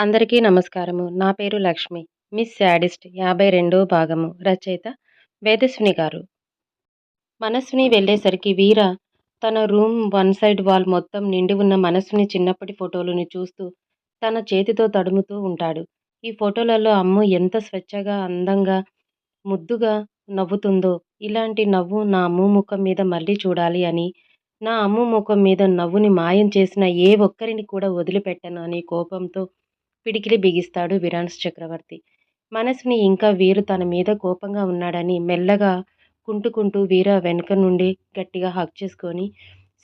అందరికీ నమస్కారము. నా పేరు లక్ష్మి. మిస్ శాడిస్ట్ యాభై రెండో భాగము. రచయిత వేదస్విని గారు. మనస్సుని వెళ్ళేసరికి వీర తన రూమ్ వన్ సైడ్ వాల్ మొత్తం నిండి ఉన్న మనస్సుని చిన్నప్పటి ఫోటోలను చూస్తూ తన చేతితో తడుముతూ ఉంటాడు. ఈ ఫోటోలలో అమ్ము ఎంత స్వచ్ఛగా అందంగా ముద్దుగా నవ్వుతుందో ఇలాంటి నవ్వు నా అమ్ము ముఖం మీద మళ్ళీ చూడాలి అని నా అమ్ము ముఖం మీద నవ్వుని మాయం చేసిన ఏ ఒక్కరిని కూడా వదిలిపెట్టను అనే కోపంతో పిడికిలి బిగిస్తాడు విరాన్స్ చక్రవర్తి. మనసుని ఇంకా వీరు తన మీద కోపంగా ఉన్నాడని మెల్లగా కుంటుకుంటూ వీర వెనుక నుండి గట్టిగా హక్ చేసుకొని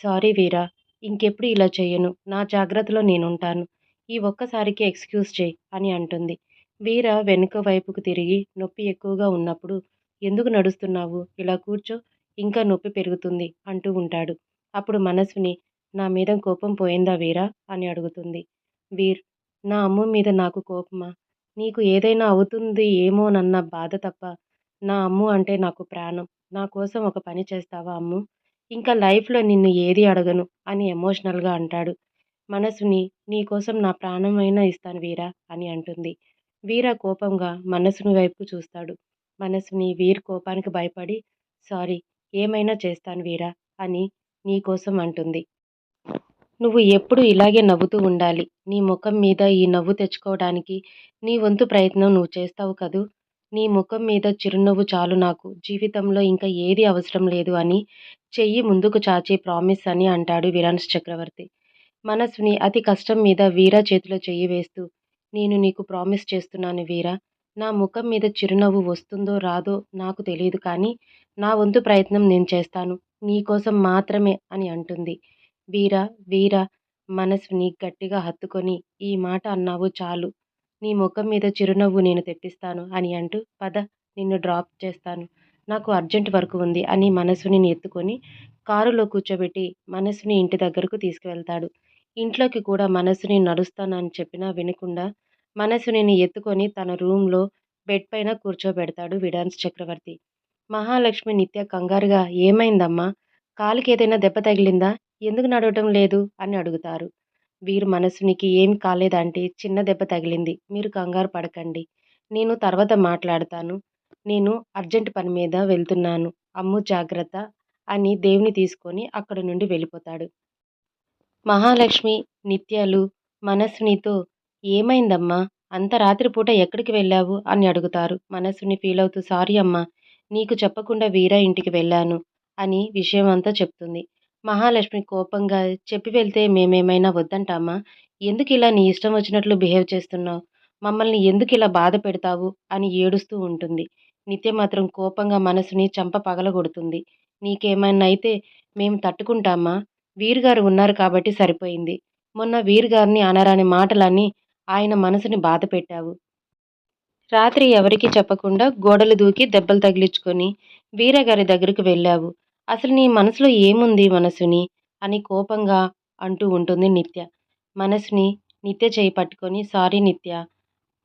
సారీ వీరా ఇంకెప్పుడు ఇలా చేయను నా జాగ్రత్తలో నేనుంటాను. ఈ ఒక్కసారికి ఎక్స్క్యూజ్ చేయి అని అంటుంది. వీర వెనుక వైపుకు తిరిగి నొప్పి ఎక్కువగా ఉన్నప్పుడు ఎందుకు నడుస్తున్నావు? ఇలా కూర్చో. ఇంకా నొప్పి పెరుగుతుంది అంటూ ఉంటాడు. అప్పుడు మనసుని నా మీద కోపం పోయిందా వీరా? అని అడుగుతుంది. వీర్ నా అమ్మ మీద నాకు కోపమా? నీకు ఏదైనా అవుతుంది ఏమోనన్న బాధ తప్ప నా అమ్ము అంటే నాకు ప్రాణం. నా కోసం ఒక పని చేస్తావా అమ్ము? ఇంకా లైఫ్లో నిన్ను ఏది అడగను? అని ఎమోషనల్గా అంటాడు. మనసుని నీకోసం నా ప్రాణమైనా ఇస్తాను వీరా అని అంటుంది. వీర కోపంగా మనసుని వైపు చూస్తాడు. మనసుని వీర్ కోపానికి భయపడి సారీ ఏమైనా చేస్తాను వీరా అని నీకోసం అంటుంది. నువ్వు ఎప్పుడు ఇలాగే నవ్వుతూ ఉండాలి. నీ ముఖం మీద ఈ నవ్వు తెచ్చుకోవడానికి నీ వంతు ప్రయత్నం నువ్వు చేస్తావు కదూ? నీ ముఖం మీద చిరునవ్వు చాలు నాకు. జీవితంలో ఇంకా ఏది అవసరం లేదు అని చెయ్యి ముందుకు చాచి ప్రామిస్ అని అంటాడు విరాన్స్ చక్రవర్తి. మనసుని అతి కష్టం మీద వీరా చేతిలో చెయ్యి వేస్తూ నేను నీకు ప్రామిస్ చేస్తున్నాను వీరా. నా ముఖం మీద చిరునవ్వు వస్తుందో రాదో నాకు తెలియదు కానీ నా వంతు ప్రయత్నం నేను చేస్తాను. నీకోసం మాత్రమే అని అంటుంది. వీర వీర మనసుని గట్టిగా హత్తుకొని ఈ మాట అన్నావు చాలు. నీ ముఖం మీద చిరునవ్వు నేను తెప్పిస్తాను అని అంటూ పద నిన్ను డ్రాప్ చేస్తాను. నాకు అర్జెంట్ వర్క్ ఉంది అని మనసుని ఎత్తుకొని కారులో కూర్చోబెట్టి మనసుని ఇంటి దగ్గరకు తీసుకువెళ్తాడు. ఇంట్లోకి కూడా మనసుని నడుస్తానని చెప్పినా వినకుండా మనసుని ఎత్తుకొని తన రూమ్లో బెడ్ పైన కూర్చోబెడతాడు విడాన్స్ చక్రవర్తి. మహాలక్ష్మి నిత్య కంగారుగా ఏమైందమ్మా? కాలికి ఏదైనా దెబ్బ తగిలిందా? ఎందుకు నడవటం లేదు? అని అడుగుతారు. వీరు మనసునికి ఏం కాలేదంటే చిన్న దెబ్బ తగిలింది. మీరు కంగారు పడకండి. నేను తర్వాత మాట్లాడతాను. నేను అర్జెంట్ పని మీద వెళ్తున్నాను. అమ్ము జాగ్రత్త అని దేవుని తీసుకొని అక్కడ నుండి వెళ్ళిపోతాడు. మహాలక్ష్మి నిత్యాలు మనస్సునితో ఏమైందమ్మా? అంత రాత్రిపూట ఎక్కడికి వెళ్ళావు? అని అడుగుతారు. మనస్సుని ఫీల్ అవుతూ సారీ అమ్మా నీకు చెప్పకుండా వీరా ఇంటికి వెళ్ళాను అని విషయం అంతా చెప్తుంది. మహాలక్ష్మి కోపంగా చెప్పి వెళ్తే మేమేమైనా వద్దంటామా? ఎందుకు ఇలా నీ ఇష్టం వచ్చినట్లు బిహేవ్ చేస్తున్నావు? మమ్మల్ని ఎందుకు ఇలా బాధ పెడతావు? అని ఏడుస్తూ ఉంటుంది. నిత్య మాత్రం కోపంగా మనసుని చంప పగలగొడుతుంది. నీకేమైనా అయితే మేము తట్టుకుంటామా? వీరుగారు ఉన్నారు కాబట్టి సరిపోయింది. మొన్న వీరుగారిని అనరాని మాటలని ఆయన మనసుని బాధ పెట్టావు. రాత్రి ఎవరికి చెప్పకుండా గోడలు దూకి దెబ్బలు తగిలించుకొని వీరగారి దగ్గరికి వెళ్ళావు. అసలు నీ మనసులో ఏముంది మనసుని? అని కోపంగా అంటూ ఉంటుంది నిత్య. మనసుని నిత్య చేయి పట్టుకొని సారీ నిత్య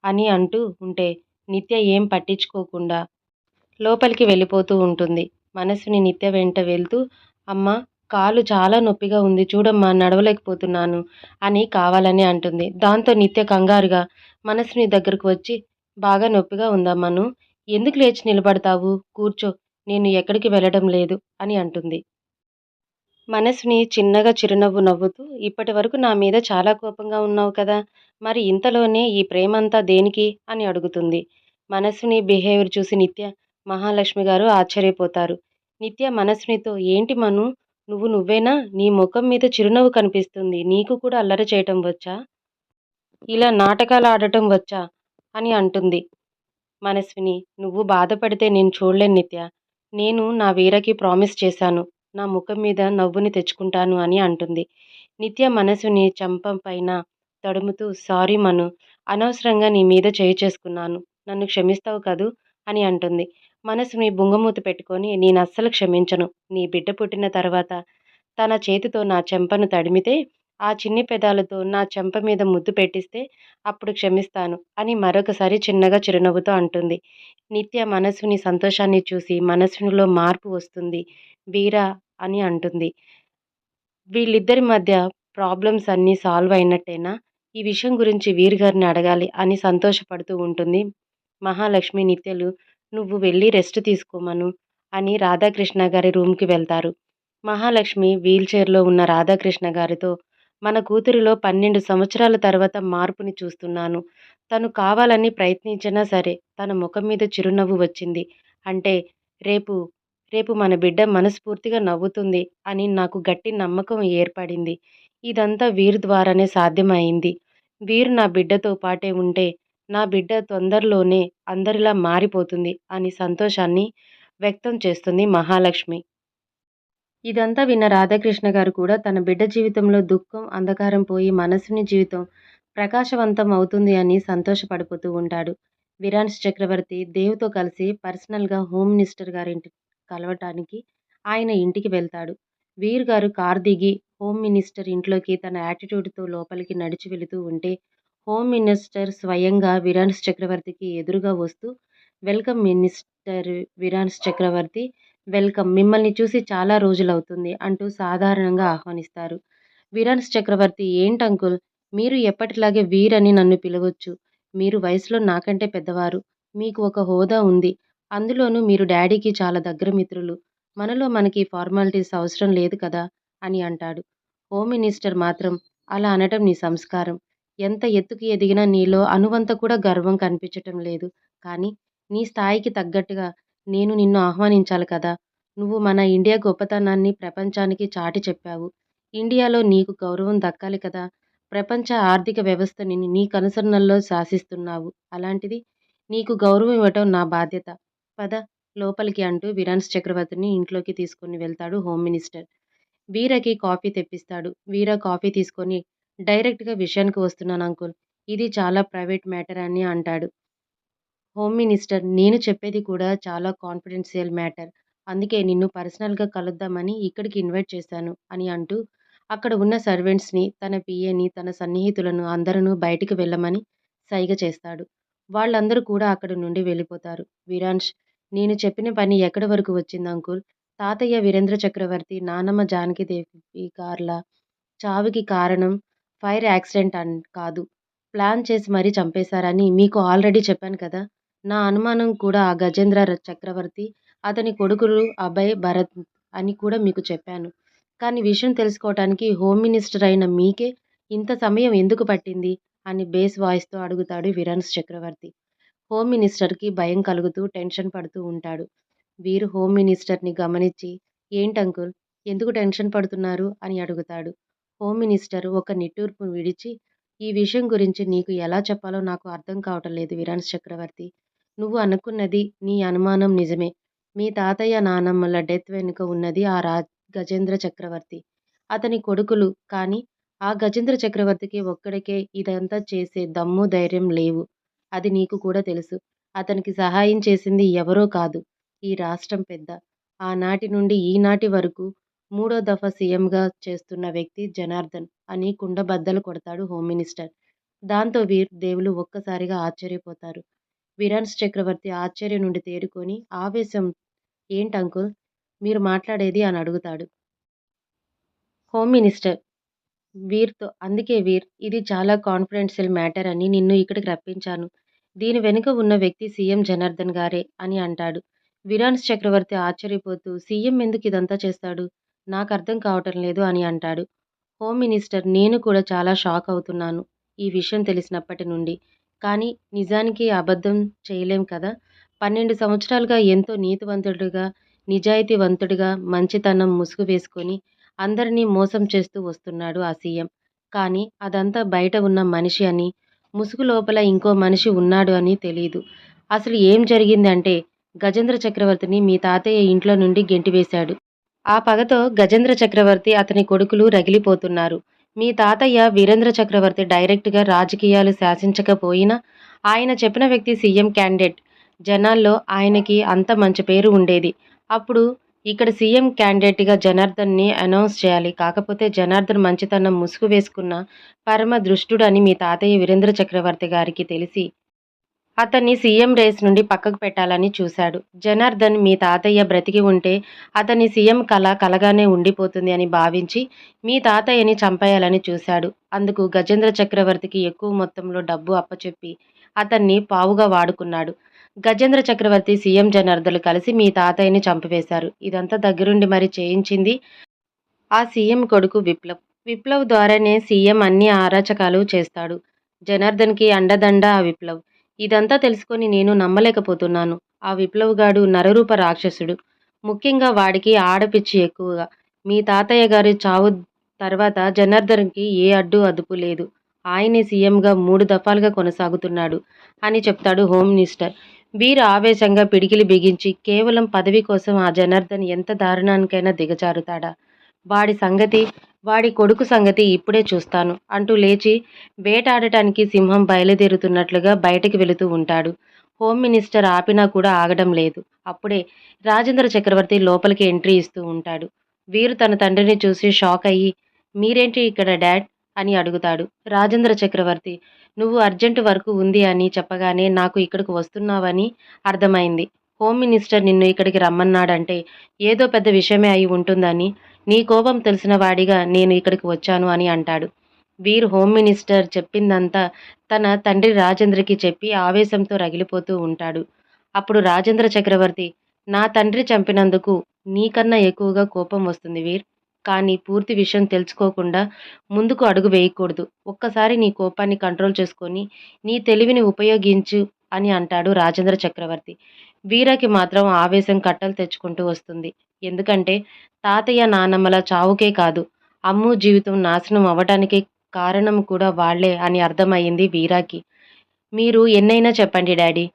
అని అంటూ ఉంటే నిత్య ఏం పట్టించుకోకుండా లోపలికి వెళ్ళిపోతూ ఉంటుంది. మనసుని నిత్య వెంట వెళ్తూ అమ్మ కాలు చాలా నొప్పిగా ఉంది చూడమ్మా నడవలేకపోతున్నాను అని కావాలని అంటుంది. దాంతో నిత్య కంగారుగా మనసుని దగ్గరకు వచ్చి బాగా నొప్పిగా ఉందమ్మను ఎందుకు లేచి నిలబడతావు? కూర్చో నేను ఎక్కడికి వెళ్ళడం లేదు అని అంటుంది. మనసుని చిన్నగా చిరునవ్వు నవ్వుతూ ఇప్పటి వరకు నా మీద చాలా కోపంగా ఉన్నావు కదా మరి ఇంతలోనే ఈ ప్రేమంతా దేనికి? అని అడుగుతుంది. మనసుని బిహేవియర్ చూసి నిత్య మహాలక్ష్మి గారు ఆశ్చర్యపోతారు. నిత్య మనసునితో ఏంటి మను నువ్వు నువ్వేనా? నీ ముఖం మీద చిరునవ్వు కనిపిస్తుంది నీకు కూడా అల్లరి చేయటం వచ్చా? ఇలా నాటకాలు ఆడటం వచ్చా? అని అంటుంది. మనస్విని నువ్వు బాధపడితే నేను చూడలేను నిత్య నేను నా వీరకి ప్రామిస్ చేశాను. నా ముఖం మీద నవ్వుని తెచ్చుకుంటాను అని అంటుంది. నిత్య మనసుని చంపం పైన తడుముతూ సారీ మను అనవసరంగా నీ మీద చేయి చేసుకున్నాను. నన్ను క్షమిస్తావు కదూ? అని అంటుంది. మనసుని బుంగమూత పెట్టుకొని నేను అస్సలు క్షమించను. నీ బిడ్డ పుట్టిన తర్వాత తన చేతితో నా చెంపను తడిమితే ఆ చిన్ని పెదాలతో నా చెంప మీద ముద్దు పెట్టిస్తే అప్పుడు క్షమిస్తాను అని మరొకసారి చిన్నగా చిరునవ్వుతో అంటుంది. నిత్య మనసుని సంతోషాన్ని చూసి మనసులో మార్పు వస్తుంది. వీరా అని అంటుంది. వీళ్ళిద్దరి మధ్య ప్రాబ్లమ్స్ అన్నీ సాల్వ్ అయినట్టేనా? ఈ విషయం గురించి వీర్ గారిని అడగాలి అని సంతోషపడుతూ ఉంటుంది. మహాలక్ష్మి నిత్యలు నువ్వు వెళ్ళి రెస్ట్ తీసుకోమను అని రాధాకృష్ణ గారి రూమ్కి వెళ్తారు. మహాలక్ష్మి వీల్ చైర్లో ఉన్న రాధాకృష్ణ గారితో మన కూతురిలో పన్నెండు సంవత్సరాల తర్వాత మార్పుని చూస్తున్నాను. తను కావాలని ప్రయత్నించినా సరే తన ముఖం మీద చిరునవ్వు వచ్చింది. అంటే రేపు రేపు మన బిడ్డ మనస్ఫూర్తిగా నవ్వుతుంది అని నాకు గట్టి నమ్మకం ఏర్పడింది. ఇదంతా వీర్ ద్వారానే సాధ్యమైంది. వీరు నా బిడ్డతో పాటే ఉంటే నా బిడ్డ తొందరలోనే అందరిలా మారిపోతుంది అని సంతోషాన్ని వ్యక్తం చేస్తుంది మహాలక్ష్మి. ఇదంతా విన్న రాధాకృష్ణ గారు కూడా తన బిడ్డ జీవితంలో దుఃఖం అంధకారం పోయి మనసుని జీవితం ప్రకాశవంతం అవుతుంది అని సంతోషపడిపోతూ ఉంటాడు. విరాన్స్ చక్రవర్తి దేవుతో కలిసి పర్సనల్గా హోమ్ మినిస్టర్ గారింటి కలవటానికి ఆయన ఇంటికి వెళ్తాడు. వీర్ గారు కార్ దిగి హోమ్ మినిస్టర్ ఇంట్లోకి తన యాటిట్యూడ్తో లోపలికి నడిచి వెళుతూ ఉంటే హోమ్ మినిస్టర్ స్వయంగా విరాన్స్ చక్రవర్తికి ఎదురుగా వస్తూ welcome minister Virans Chakravarthi welcome. మిమ్మల్ని చూసి చాలా రోజులవుతుంది అంటూ సాధారణంగా ఆహ్వానిస్తారు. విరాన్స్ చక్రవర్తి ఏంటి అంకుల్? మీరు ఎప్పటిలాగే వీర్ అని నన్ను పిలవచ్చు. మీరు వయసులో నాకంటే పెద్దవారు. మీకు ఒక హోదా ఉంది. అందులోనూ మీరు డాడీకి చాలా దగ్గర మిత్రులు. మనలో మనకి ఫార్మాలిటీస్ అవసరం లేదు కదా అని అంటాడు. హోమ్ మినిస్టర్ మాత్రం అలా అనటం నీ సంస్కారం. ఎంత ఎత్తుకి ఎదిగినా నీలో అనువంత కూడా గర్వం కనిపించటం లేదు. కానీ నీ స్థాయికి తగ్గట్టుగా నేను నిన్ను ఆహ్వానించాలి కదా. నువ్వు మన ఇండియా గొప్పతనాన్ని ప్రపంచానికి చాటి చెప్పావు. ఇండియాలో నీకు గౌరవం దక్కాలి కదా. ప్రపంచ ఆర్థిక వ్యవస్థని నీ కనుసరణల్లో శాసిస్తున్నావు. అలాంటిది నీకు గౌరవం ఇవ్వటం నా బాధ్యత. పద లోపలికి అంటూ విరాన్స్ చక్రవర్తిని ఇంట్లోకి తీసుకుని వెళ్తాడు హోమ్ మినిస్టర్. వీరకి కాఫీ తెప్పిస్తాడు. వీర కాఫీ తీసుకొని డైరెక్ట్గా విషయానికి వస్తున్నాను అంకుల్. ఇది చాలా ప్రైవేట్ మ్యాటర్ అని అంటాడు. హోమ్ మినిస్టర్ నేను చెప్పేది కూడా చాలా కాన్ఫిడెన్షియల్ మ్యాటర్. అందుకే నిన్ను పర్సనల్గా కలుద్దామని ఇక్కడికి ఇన్వైట్ చేశాను అని అంటూ అక్కడ ఉన్న సర్వెంట్స్ని తన పిఏని తన సన్నిహితులను అందరూ బయటికి వెళ్ళమని సైగ చేస్తాడు. వాళ్ళందరూ కూడా అక్కడి నుండి వెళ్ళిపోతారు. విరాన్ష్ నేను చెప్పిన పని ఎక్కడి వరకు వచ్చింది అంకుల్? తాతయ్య వీరేంద్ర చక్రవర్తి నానమ్మ జానకిదేవి కార్ల చావుకి కారణం ఫైర్ యాక్సిడెంట్ అన్ కాదు. ప్లాన్ చేసి మరీ చంపేశారని మీకు ఆల్రెడీ చెప్పాను కదా? నా అనుమానం కూడా ఆ గజేంద్ర చక్రవర్తి అతని కొడుకులు అభయ్ భరత్ అని కూడా మీకు చెప్పాను. కానీ విషయం తెలుసుకోవటానికి హోమ్ మినిస్టర్ అయిన మీకే ఇంత సమయం ఎందుకు పట్టింది? అని బేస్ వాయిస్తో అడుగుతాడు విరాన్స్ చక్రవర్తి. హోమ్ మినిస్టర్కి భయం కలుగుతూ టెన్షన్ పడుతూ ఉంటాడు. వీరు హోమ్ మినిస్టర్ని గమనించి ఏంటంకుల్ ఎందుకు టెన్షన్ పడుతున్నారు? అని అడుగుతాడు. హోమ్ మినిస్టర్ ఒక నిట్టూర్పు విడిచి ఈ విషయం గురించి నీకు ఎలా చెప్పాలో నాకు అర్థం కావటం లేదు విరాన్స్ చక్రవర్తి. నువ్వు అనుకున్నది నీ అనుమానం నిజమే. మీ తాతయ్య నానమ్మల డెత్ వెనుక ఉన్నది ఆ రా గజేంద్ర చక్రవర్తి. అతని కొడుకులు కానీ ఆ గజేంద్ర చక్రవర్తికి ఒక్కడికే ఇదంతా చేసే దమ్ము ధైర్యం లేవు. అది నీకు కూడా తెలుసు. అతనికి సహాయం చేసింది ఎవరో కాదు. ఈ రాష్ట్రం పెద్ద. ఆనాటి నుండి ఈనాటి వరకు మూడో దఫా సీఎంగా చేస్తున్న వ్యక్తి జనార్దన్ అని కుండబద్దలు కొడతాడు హోమ్ మినిస్టర్. దాంతో వీర్ దేవులు ఒక్కసారిగా ఆశ్చర్యపోతారు. విరాన్స్ చక్రవర్తి ఆశ్చర్యం నుండి తేరుకొని ఆవేశం ఏంటంకుల్ మీరు మాట్లాడేది అని అడుగుతాడు. హోమ్ మినిస్టర్ వీర్తో అందుకే వీర్ ఇది చాలా కాన్ఫిడెన్షియల్ మ్యాటర్ అని నిన్ను ఇక్కడికి రప్పించాను. దీని వెనుక ఉన్న వ్యక్తి సీఎం జనార్దన్ గారే అని అంటాడు. విరాన్స్ చక్రవర్తి ఆశ్చర్యపోతూ సీఎం ఎందుకు ఇదంతా చేస్తాడు? నాకు అర్థం కావటం లేదు అని అంటాడు. హోమ్ మినిస్టర్ నేను కూడా చాలా షాక్ అవుతున్నాను ఈ విషయం తెలిసినప్పటి నుండి. కానీ నిజానికి అబద్ధం చేయలేం కదా. పన్నెండు సంవత్సరాలుగా ఎంతో నీతివంతుడిగా నిజాయితీవంతుడిగా మంచితనం ముసుగు వేసుకొని అందరినీ మోసం చేస్తూ వస్తున్నాడు ఆ సీఎం. కానీ అదంతా బయట ఉన్న మనిషి అని ముసుగు లోపల ఇంకో మనిషి ఉన్నాడు అని తెలియదు అసలు ఏం జరిగింది అంటే గజేంద్ర చక్రవర్తిని మీ తాతయ్య ఇంట్లో నుండి గెంటివేశాడు. ఆ పగతో గజేంద్ర చక్రవర్తి అతని కొడుకులు రగిలిపోతున్నారు. మీ తాతయ్య వీరేంద్ర చక్రవర్తి డైరెక్ట్గా రాజకీయాలు శాసించకపోయినా ఆయన చెప్పిన వ్యక్తి సీఎం క్యాండిడేట్. జనాల్లో ఆయనకి అంత మంచి పేరు ఉండేది. అప్పుడు ఇక్కడ సీఎం క్యాండిడేట్గా జనార్దన్ని అనౌన్స్ చేయాలి. కాకపోతే జనార్దన్ మంచితనం ముసుగు వేసుకున్న పరమ దృష్టుడు అని మీ తాతయ్య వీరేంద్ర చక్రవర్తి గారికి తెలిసి అతన్ని సీఎం రేస్ నుండి పక్కకు పెట్టాలని చూశాడు. జనార్దన్ మీ తాతయ్య బ్రతికి ఉంటే అతని సీఎం కళ కలగానే ఉండిపోతుంది అని భావించి మీ తాతయ్యని చంపేయాలని చూశాడు. అందుకు గజేంద్ర చక్రవర్తికి ఎక్కువ మొత్తంలో డబ్బు అప్పచెప్పి అతన్ని పావుగా వాడుకున్నాడు. గజేంద్ర చక్రవర్తి సీఎం జనార్దలు కలిసి మీ తాతయ్యని చంపివేశారు. ఇదంతా దగ్గరుండి మరి చేయించింది ఆ సీఎం కొడుకు విప్లవ్. విప్లవ్ ద్వారానే సీఎం అన్ని అరాచకాలు చేస్తాడు. జనార్దన్కి అండదండ ఆ విప్లవ్. ఇదంతా తెలుసుకొని నేను నమ్మలేకపోతున్నాను. ఆ విప్లవగాడు నరరూప రాక్షసుడు. ముఖ్యంగా వాడికి ఆడపిచ్చి ఎక్కువగా. మీ తాతయ్య గారి చావు తర్వాత జనార్దన్కి ఏ అడ్డు అదుపు లేదు. ఆయనే సీఎంగా మూడు దఫాలుగా కొనసాగుతున్నాడు అని చెప్తాడు హోమ్ మినిస్టర్. వీరు ఆవేశంగా పిడికిలి బిగించి కేవలం పదవి కోసం ఆ జనార్దన్ ఎంత దారుణానికైనా దిగజారుతాడా? వాడి సంగతి వాడి కొడుకు సంగతి ఇప్పుడే చూస్తాను అంటూ లేచి వేటాడటానికి సింహం బయలుదేరుతున్నట్లుగా బయటకు వెళుతూ ఉంటాడు. హోమ్ మినిస్టర్ ఆపినా కూడా ఆగడం లేదు. అప్పుడే రాజేంద్ర చక్రవర్తి లోపలికి ఎంట్రీ ఇస్తూ ఉంటాడు. వీరు తన తండ్రిని చూసి షాక్ అయ్యి మీరేంటి ఇక్కడ డాడ్? అని అడుగుతాడు. రాజేంద్ర చక్రవర్తి నువ్వు అర్జెంటు వర్క్ ఉంది అని చెప్పగానే నాకు ఇక్కడికి వస్తున్నావని అర్థమైంది. హోమ్ మినిస్టర్ నిన్ను ఇక్కడికి రమ్మన్నాడంటే ఏదో పెద్ద విషయమే అయి ఉంటుందని నీ కోపం తెలిసిన వాడిగా నేను ఇక్కడికి వచ్చాను అని అంటాడు. వీర్ హోమ్ మినిస్టర్ చెప్పిందంతా తన తండ్రి రాజేంద్రకి చెప్పి ఆవేశంతో రగిలిపోతూ ఉంటాడు. అప్పుడు రాజేంద్ర చక్రవర్తి నా తండ్రి చంపినందుకు నీకన్నా ఎక్కువగా కోపం వస్తుంది వీర్. కానీ పూర్తి విషయం తెలుసుకోకుండా ముందుకు అడుగు వేయకూడదు. ఒక్కసారి నీ కోపాన్ని కంట్రోల్ చేసుకొని నీ తెలివిని ఉపయోగించు అని అంటాడు రాజేంద్ర చక్రవర్తి. వీరకి మాత్రం ఆవేశం కట్టలు తెచ్చుకుంటూ వస్తుంది. ఎందుకంటే తాతయ్య నానమ్మల చావుకే కాదు అమ్ము జీవితం నాశనం అవ్వటానికి కారణం కూడా వాళ్ళే అని అర్థమయ్యింది వీరాకి. మీరు ఎన్నైనా చెప్పండి డాడీ.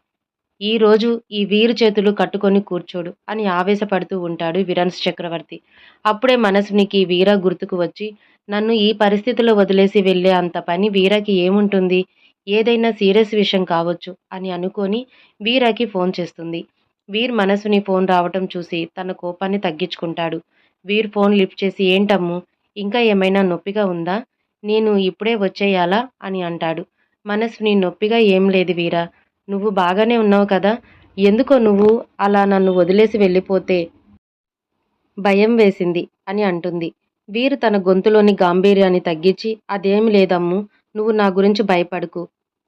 ఈరోజు ఈ వీరు చేతులు కట్టుకొని కూర్చోడు అని ఆవేశపడుతూ ఉంటాడు విరన్స్ చక్రవర్తి. అప్పుడే మనసునికి వీర గుర్తుకు వచ్చి నన్ను ఈ పరిస్థితిలో వదిలేసి వెళ్ళే అంత పని వీరకి ఏముంటుంది? ఏదైనా సీరియస్ విషయం కావచ్చు అని అనుకొని వీరాకి ఫోన్ చేస్తుంది. వీర్ మనసుని ఫోన్ రావటం చూసి తన కోపాన్ని తగ్గించుకుంటాడు. వీర్ ఫోన్ లిఫ్ట్ చేసి ఏంటమ్ము ఇంకా ఏమైనా నొప్పిగా ఉందా? నేను ఇప్పుడే వచ్చేయాలా? అని అంటాడు. మనసుని నొప్పిగా ఏం లేదు వీరా. నువ్వు బాగానే ఉన్నావు కదా. ఎందుకో నువ్వు అలా నన్ను వదిలేసి వెళ్ళిపోతే భయం వేసింది అని అంటుంది. వీరు తన గొంతులోని గాంభీర్యాన్ని తగ్గించి అదేమి లేదమ్ము నువ్వు నా గురించి భయపడకు.